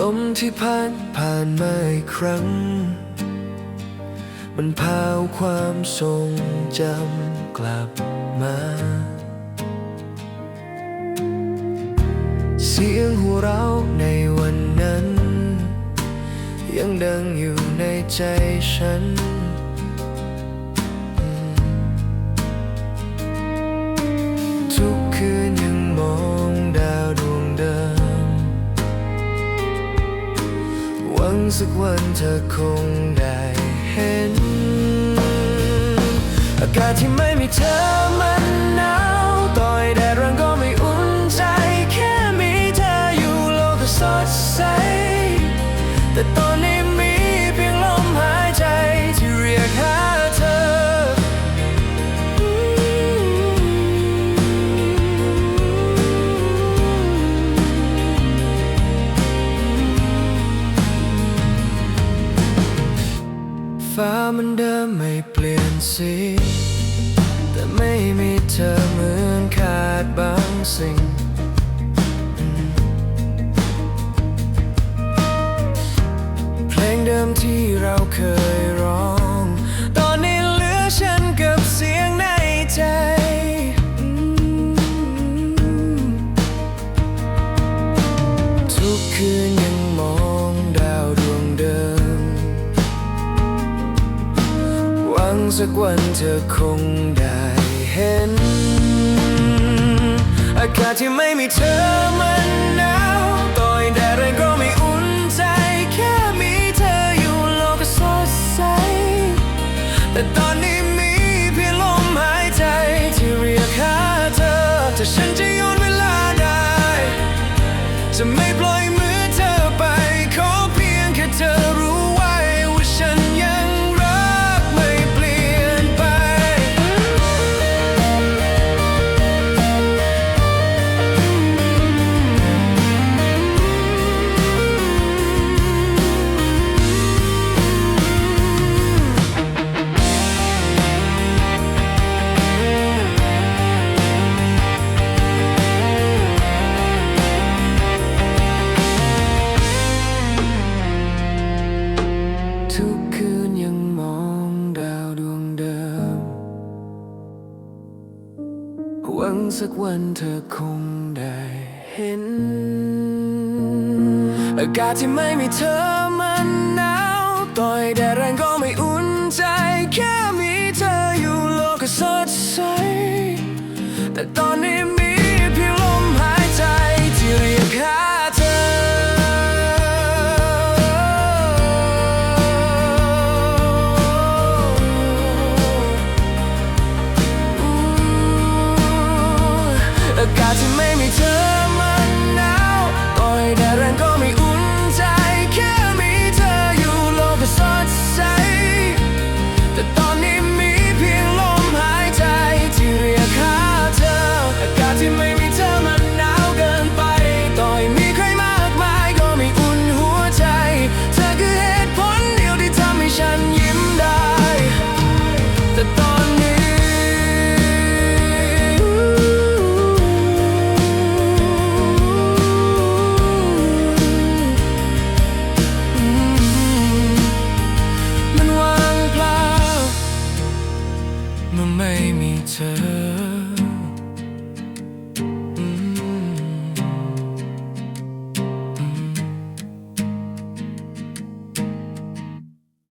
ลมที่พัดผ่านมาอีกครั้ง มันพาเอาความทรงจำกลับมา เสียงหัวเราะในวันนั้น ยังดังอยู่ในใจฉัน สักวันเธอคงได้เห็น อากาศที่ไม่มีเธอมันหนาวต่อยแดดแรงก็ไม่อุ่นใจ แค่มีเธออยู่โลกก็สดใส แต่ตอนนี้ มันเดิมไม่เปลี่ยนสีแต่ไม่มีเธอเหมือนขาดบางสิ่ง เพลงเดิมที่เราเคย สักวันเธอคงได้เห็น อากาศที่ไม่มีเธอมันหนาว สักวันเธอคงได้เห็น อากาศที่ไม่มีเธอมันหนาวต่อยแดดแรงก็ อาก